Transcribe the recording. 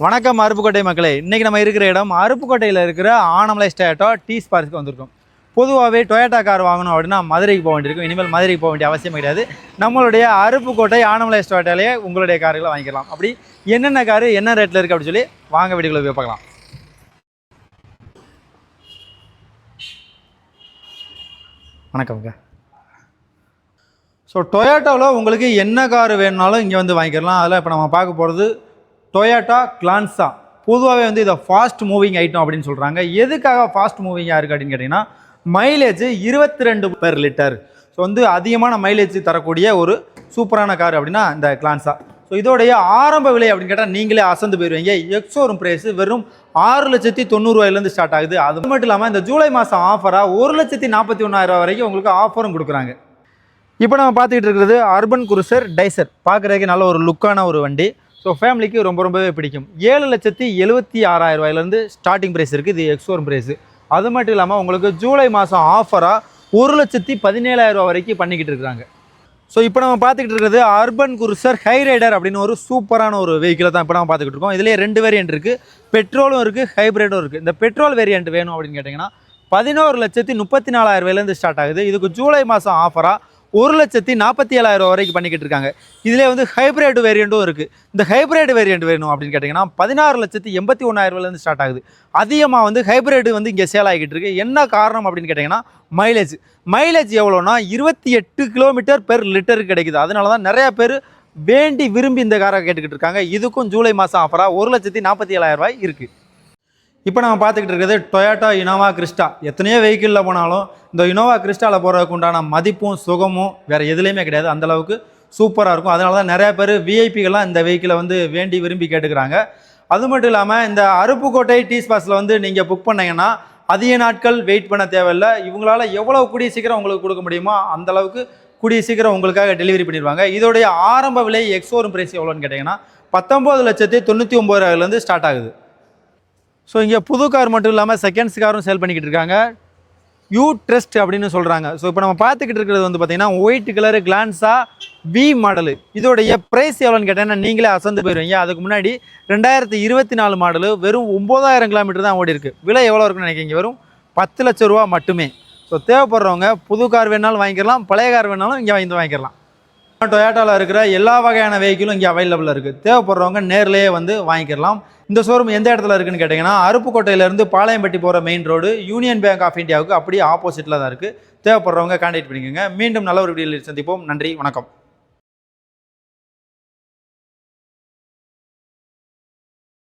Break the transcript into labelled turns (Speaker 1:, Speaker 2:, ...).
Speaker 1: வணக்கம் அருப்புக்கோட்டை மக்களே. இன்றைக்கி நம்ம இருக்கிற இடம் அருப்புக்கோட்டையில் இருக்கிற ஆனமலை ஸ்டேட்டோ டீ ஸ்பார்க்கு வந்திருக்கோம். பொதுவாகவே டொயோட்டா கார் வாங்கணும் அப்படின்னா மதுரைக்கு போக வேண்டியிருக்கும். இனிமேல் மதுரைக்கு போக வேண்டிய அவசியம் கிடையாது. நம்மளுடைய அருப்புக்கோட்டை ஆனமலை ஸ்டோட்டாலேயே உங்களுடைய கார்களை வாங்கிக்கலாம். அப்படி என்னென்ன காரு என்ன ரேட்டில் இருக்குது அப்படின்னு சொல்லி வாங்க வீடுகளை போய் பார்க்கலாம். வணக்கம்ங்க ஸோ டொயேட்டோவில் உங்களுக்கு என்ன கார் வேணுனாலும் இங்கே வந்து வாங்கிக்கலாம். அதில் இப்போ நம்ம பார்க்க போகிறது டொயோட்டா கிளான்ஸா பொதுவாகவே வந்து இதை ஃபாஸ்ட் மூவிங் ஐட்டம் அப்படின்னு சொல்கிறாங்க எதுக்காக ஃபாஸ்ட் மூவிங்காக இருக்குது அப்படின்னு கேட்டிங்கன்னா மைலேஜ் இருபத்தி ரெண்டு பெர் லிட்டர் ஸோ வந்து அதிகமான மைலேஜ் தரக்கூடிய ஒரு சூப்பரான கார் அப்படின்னா இந்த கிளான்ஸா ஸோ இதோடைய ஆரம்ப விலை அப்படின்னு கேட்டால் நீங்களே அசந்து போயிடுவீங்க எக்ஸோரும் ப்ரைஸ் வெறும் ஆறு லட்சத்தி தொண்ணூறுவாயிலேருந்து ஸ்டார்ட் ஆகுது. அது மட்டும் இல்லாமல் இந்த ஜூலை மாதம் ஆஃபராக ஒரு லட்சத்தி நாற்பத்தி ஒன்றாயிரம் வரைக்கும் உங்களுக்கு ஆஃபரும் கொடுக்குறாங்க. இப்போ நம்ம பார்த்துக்கிட்டு இருக்கிறது அர்பன் குருசர் டைசர் பார்க்குறதுக்கு நல்ல ஒரு லுக்கான ஒரு வண்டி. ஸோ ஃபேமிலிக்கு ரொம்ப ரொம்பவே பிடிக்கும். ஏழு லட்சத்தி எழுபத்தி ஆறாயிரம் ரூபாயிலேருந்து ஸ்டார்டிங் ப்ரைஸ் இருக்குது இது எக்ஸ்போர் ப்ரைஸு அது மட்டும் இல்லாமல் உங்களுக்கு ஜூலை மாதம் ஆஃபராக ஒரு லட்சத்தி பதினேழாயிரம் ரூபா வரைக்கும் பண்ணிக்கிட்டு இருக்கிறாங்க ஸோ இப்போ நம்ம பார்த்துக்கிட்டு இருக்கிறது அர்பன் குருசர் ஹை ரைடர் அப்படின்னு ஒரு சூப்பரான ஒரு வெஹிக்கிளை தான் இப்போ நம்ம பார்த்துக்கிட்டு இருக்கோம். இதுலேயே ரெண்டு வேரியன்ட் இருக்குது பெட்ரோலும் இருக்குது ஹைப்ரிடும் இருக்குது இந்த பெட்ரோல் வேரியன்ட் வேணும் அப்படின்னு கேட்டிங்கன்னா பதினோரு லட்சத்தி முப்பத்தி நாலாயிரம் ரூபாயிலேருந்து ஸ்டார்ட் ஆகுது. இதுக்கு ஜூலை மாதம் ஆஃபராக ஒரு லட்சத்தி நாற்பத்தி ஏழாயிரம் வரைக்கும் பண்ணிக்கிட்டு இருக்காங்க. இதிலே வந்து ஹைப்ரிட் வேரியண்ட்டும் இருக்குது இந்த ஹைப்ரிட் வேரியண்ட் வேணும் அப்படின்னு கேட்டிங்கன்னா பதினாறு லட்சத்தி எண்பத்தி ஒன்றாயிரம் ஸ்டார்ட் ஆகுது. அதிகமாக வந்து ஹைப்ரிட் வந்து இங்கே சேல் ஆகிட்டு இருக்குது என்ன காரணம் அப்படின்னு கேட்டிங்கன்னா மைலேஜ் மைலேஜ் எவ்வளோனா இருபத்தி எட்டு கிலோமீட்டர் பெர் லிட்டருக்கு கிடைக்குது. அதனால தான் நிறையா பேர் வேண்டி விரும்பி இந்த காரை கேட்டுக்கிட்டு இருக்காங்க. இதுக்கும் ஜூலை மாதம் ஆஃபராக ஒரு லட்சத்தி நாற்பத்தி ஏழாயிரம் ரூபாய் இருக்குது இப்போ நம்ம பார்த்துக்கிட்டு இருக்கிறது டொயோட்டா இனோவா கிறிஸ்டா எத்தனையோ வெஹிக்கிளில் போனாலும் இந்த இனோவா கிறிஸ்டாவில் போகிறதுக்கு உண்டான மதிப்பும் சுகமும் வேறு எதுலேயுமே கிடையாது. அந்தளவுக்கு சூப்பராக இருக்கும். அதனால தான் நிறையா பேர் விஐபிகள்லாம் இந்த வெஹிக்கிளை வந்து வேண்டி விரும்பி கேட்டுக்கிறாங்க. அது மட்டும் இல்லாமல் இந்த அருப்புக்கோட்டை டீ ஸ்பாஸில் வந்து நீங்கள் புக் பண்ணிங்கன்னா அதிக நாட்கள் வெயிட் பண்ண தேவையில்லை. இவங்களால் எவ்வளோ கூடிய சீக்கிரம் உங்களுக்கு கொடுக்க முடியுமோ அந்த அளவுக்கு கூடிய சீக்கிரம் உங்களுக்காக டெலிவரி பண்ணிடுவாங்க. இதோடைய ஆரம்ப விலை எக்ஸோரும் பிரைஸ் எவ்வளோன்னு கேட்டிங்கன்னா பத்தொம்பது லட்சத்தி தொண்ணூற்றி ஒம்பதாயிரம்லேருந்து ஸ்டார்ட் ஆகுது. ஸோ இங்கே புது கார் மட்டும் இல்லாமல் செகண்ட்ஸ் காரும் சேல் பண்ணிக்கிட்டு இருக்காங்க. யூ ட்ரெஸ்ட் அப்படின்னு சொல்கிறாங்க ஸோ இப்போ நம்ம பார்த்துக்கிட்டு இருக்கிறது வந்து பார்த்தீங்கன்னா ஒயிட் கலரு கிளான்ஸாக வி மாடலு இதோடைய ப்ரைஸ் எவ்வளோன்னு கேட்டேன்னா நீங்களே அசந்து போயிடுவீங்க அதுக்கு முன்னாடி ரெண்டாயிரத்தி இருபத்தி நாலு மாடலு வெறும் ஒம்பதாயிரம் கிலோமீட்டர் தான் ஓடி இருக்குது விலை எவ்வளோ இருக்குன்னு நினைக்கிறீங்க? வெறும் பத்து லட்ச ரூபா மட்டுமே. ஸோ தேவைப்படுறவங்க புது கார் வேணாலும் வாங்கிக்கலாம் பழைய கார் வேணாலும் இங்கே வாங்கி வாங்கிக்கலாம். டொயோட்டாவில் இருக்கிற எல்லா வகையான வெஹிக்கிளும் இங்கே அவைலபிளாக இருக்குது தேவைப்படுறவங்க நேர்லேயே வந்து வாங்கிக்கலாம். இந்த ஷோரூம் எந்த இடத்துல இருக்குன்னு கேட்டிங்கன்னா அருப்புக்கோட்டையிலேருந்து பாளையம்பட்டி போகிற main road union bank of இந்தியாவுக்கு அப்படியே ஆப்போசிட்டில் தான் இருக்குது தேவைப்படுறவங்க கான்டாக்ட் பண்ணிக்கோங்க. மீண்டும் நல்ல ஒரு வீடியோவில் சந்திப்போம். நன்றி. வணக்கம்.